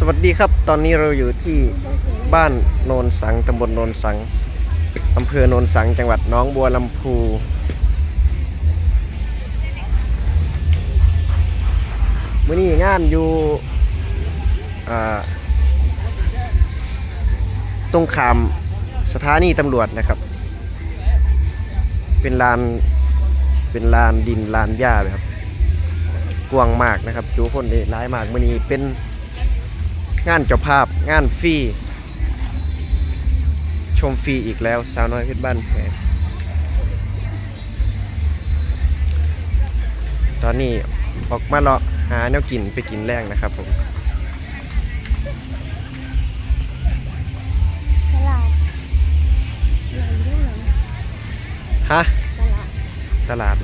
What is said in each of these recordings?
สวัสดีครับ ตอนนี้เราอยู่ที่บ้านโนนสังตำบลโนนสังอำเภอโนนสังจังหวัดน้องบัวลำพูมื้อนี้งานอยู่ตรงขามสถานีตำรวจนะครับ เป็นลานเป็นลานดินลานหญ้าเลยครับกว้างมากนะครับจูคนได้ร้ายมากมื้อนี้เป็น งานเจ้าภาพงานฟรีชมฟรีอีกแล้วสาวน้อยเพชรบ้านแพงตอนนี้ออกมาเลาะหาแนวกินไปกินแรงนะครับผมตลาดไหนด้วยเหร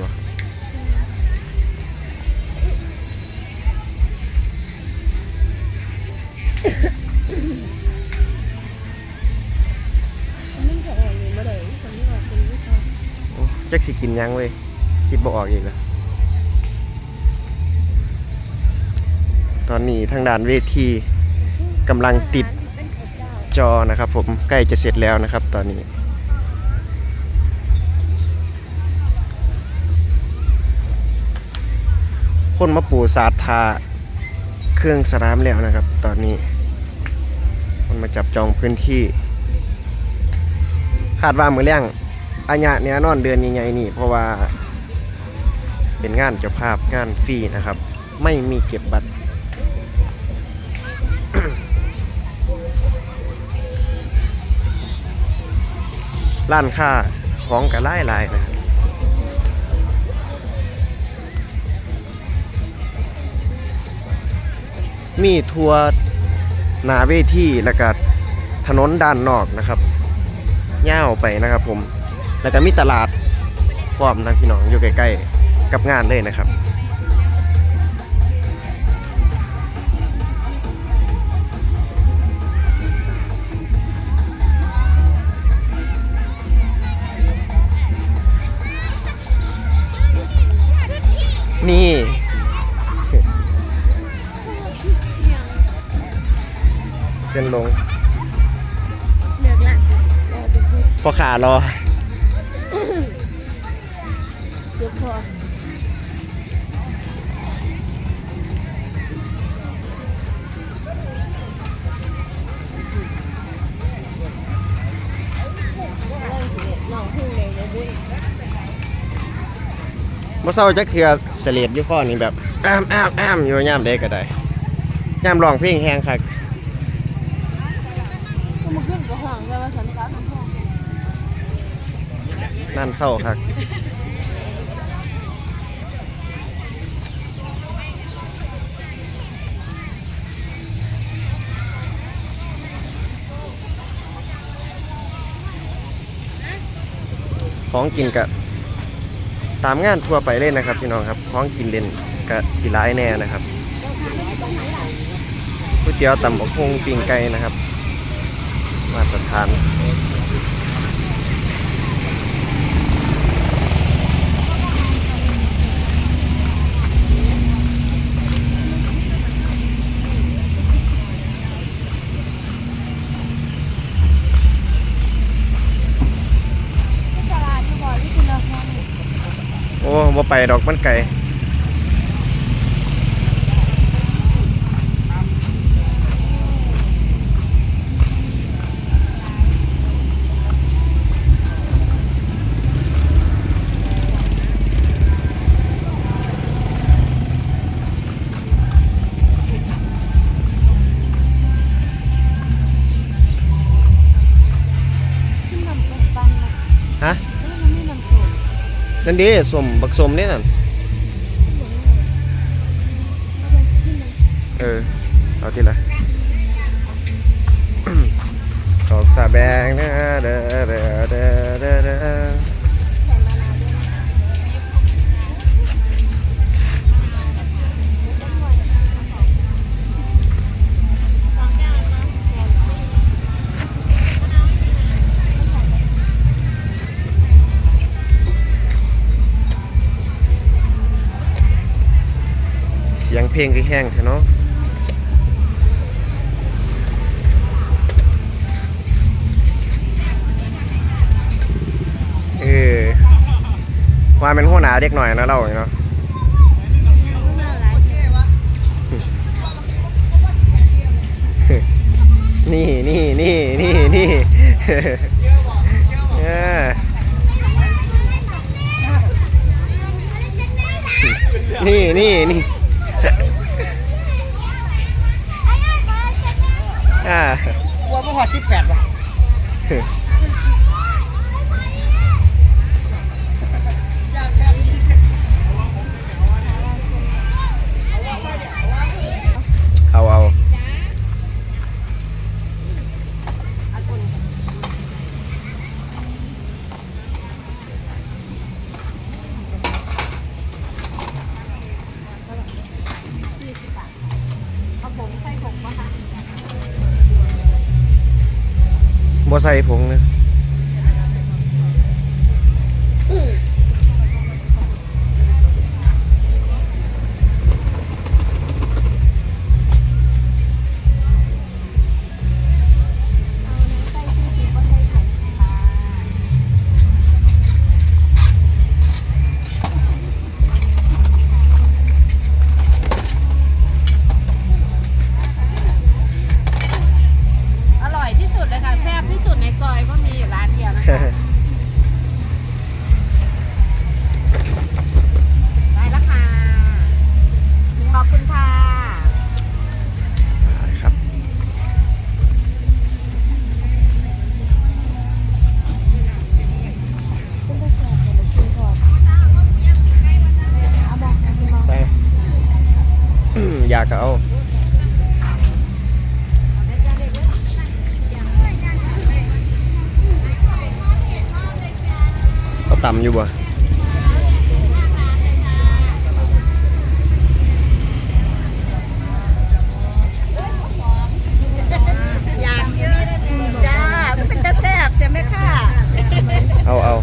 อ มันจะออกเลยมาเลยคนที่ออกคนที่ชอบโอ้จักสิกินหยังเว้ยคิดบ่ออกอีกแล้วตอนนี้ทางด่านเวทีกำลังติดเป็นไข่เจ้าจอนะครับ ผมใกล้จะเสร็จแล้วนะครับ ตอนนี้ คนมาปูสาดทาเครื่องสนามแล้วนะครับ ตอนนี้ นมาจับจองพื้นที่ คาดว่ามือเลี้ยงอัญญะเนี่ยนอนเดือนใหญ่ๆนี่ เพราะว่า เป็นงานเจ้าภาพงานฟรีนะครับ ไม่มีเก็บบัตรร้านค้าของกระไล่ลายนะครับมีทัวร์ หนาเวทีแล้วก็ถนนด้านนอกนะครับย่าวไปนะครับผม แล้วก็มีตลาดพร้อมนะพี่น้องอยู่ใกล้ๆกับงานเลยนะครับนี่ เส้นลงเลือกละรอไปซื้อพอขารอเจ็บคอน้องพึ่งเลยนะบุ้ยเมื่อเช้าจักเทือเสลียดอยู่ข้อนี่แบบแอมแอมแอมอยู่ย่ามเด็กก็ได้ย่ามร้องเพลงแฮงคักก็มาขึ้ นั่นกาทำห้องนั่นเศร้าคักของกินกับตามงานทั่วไปเล่นนะครับพี่น้องครับของกินเล่นกับสีร้ายแน่นะครับก๋วยเตี๋ยวตำบกฮงปิงไก่นะครับ มาตรฐานตลาดอยู่บ่อยที่คุณเราทำโอ้บ่ไปดอกมันไก่ ฮะนั่นดิสมบักสมนี่นั่นเออ เอาทีละขอบสาแบงนะเด้อเด้อเด้อเด้อ งก็แห้งเนาะเออว่าเป็นหัวหน้าเด็กหน่อยนะเราเนาะนี่นี่นี่นี่นี่นี่นี่นี่ อ่ากลัวพ่อหอดสิบแปดว่ะ เอาเอา สี่สิบบาทเอาผงใส่ผงปะคะ บ่ ใส่ผงเล ซอยก็มีอยู่ร้านเดียวนะคะได้แล้วค่ะขอบคุณค่ะครับคุณไปแซ่บเลยกินก่อนเอาบอกนะคุณมองไปอยากก็เอาเขา ต่ำอยู่บ่อยากจ้าเป็นตาแซ่บใช่ไหมค่ะเอาเอา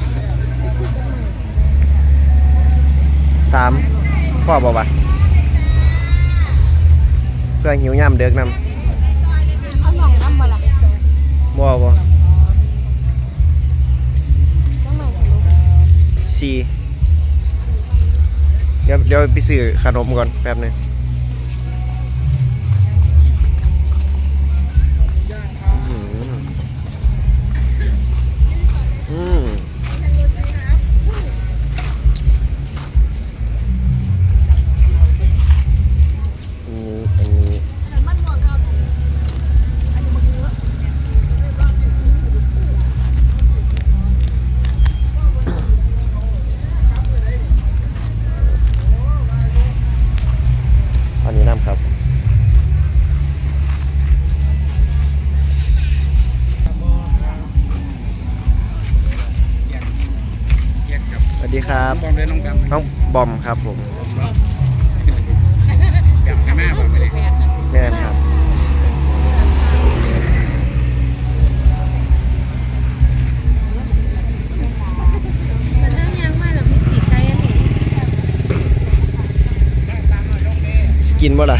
สามพ่อบอกว่าเพื่อหิวย่ำเด็กนเอาหน่องน้ำมาละำบ่บ่ ต้องหน่องทะลุ ซีเดี๋ยวเดี๋ยวไปซื้อขนมก่อนแป๊บหนึง วัสดีครับ บอมเลยน้องกำน้องบอมครับผมกับกันหน้าบอกไปเลยแม่นครับมันน่ายังมากเลยพี่สีไก่อันนี้สิกินบ่ล่ะ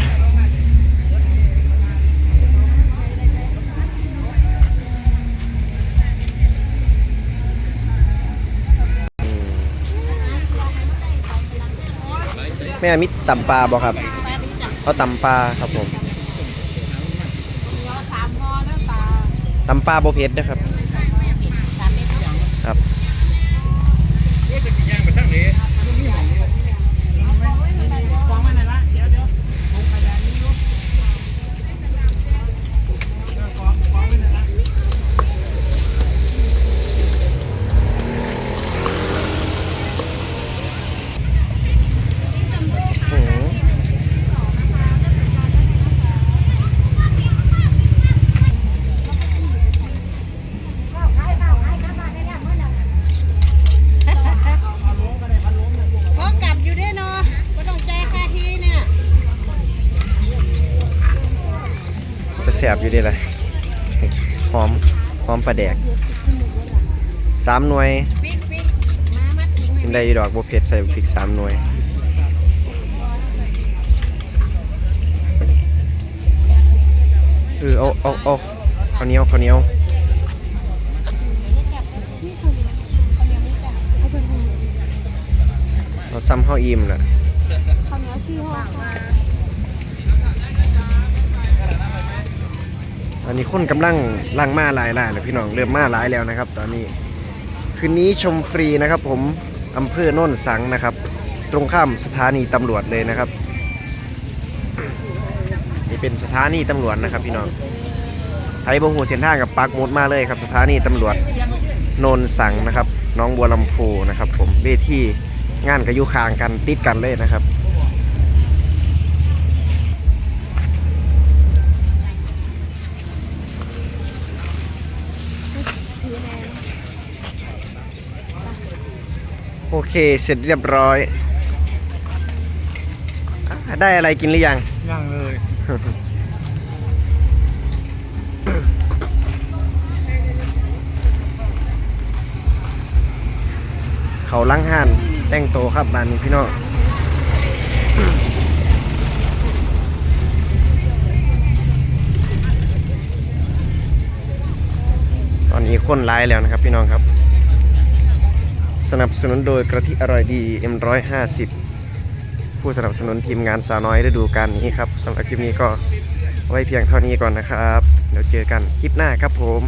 แม่มิตตำปลาบ่ครับแม่นี้จ้ะเอาตำปลาครับผมเนื้อสามห่อน้ำปลาตำปลาโบเผ็ดนะครับสามเม็ดเนาะครับ เอ๊ะจะกี่ย่างไปทั้งนี้มันมีหอมอยู่ฟองมันอะไรวะเดี๋ยวเดี๋ยวฟองขยายนี่อยู่ฟองฟองมันอะไร อืม ก็กลับอยู่ด้วยเนาะก็ต้องใจายค่าที่เนี่ย จะแส บอยู่ดีเลยหอมหอมปลาแดกสามหน่วยปิ๊กปิ๊กมามัดถุงกินได้อยู่ดอกโบเผ็ดใส่พริกสามหน่วยเออเอาเอาเอาข้าวเหนียวข้าวเหนียวเราซ้ำเฮาอิ่มแล้วข้าวเหนียวที่ห่อค่ะ อนนี้คนกำลังลังมาหลายๆแล้วพี่น้องเริ่มมาหลายแล้วนะครับ ตอนนี้คืนนี้ชมฟรีนะครับผมอำเภอโน่นสังนะครับ ตรงข้ามสถานีตำรวจเลยนะครับ นี่เป็นสถานีตำรวจนะครับพี่น้องไทยบงหูเส้นทางกับปักมุดมาเลยครับ สถานีตำรวจโนนสังนะครับน้องบัวลำพูนะครับ ผมเวทีงานกับยุคางกันติดกันเลยนะครับ ถือแนน โอเคเสร็จเรียบร้อยอะได้อะไรกินหรือยัง ย่างเลยเขาล้างห่านแต่งโตวครับบ้านนี้พี่น้องตอนนี้คนร้ายแล้วนะครับพี่น้องครับ สนับสนุนโดยกระทิอร่อยดี M150 ผู้สนับสนุนทีมงานสาวน้อยฤดูกาลนี้ครับสำหรับคลิปนี้ก็ไว้เพียงเท่านี้ก่อนนะครับ เดี๋ยวเจอกันคลิปหน้าครับผม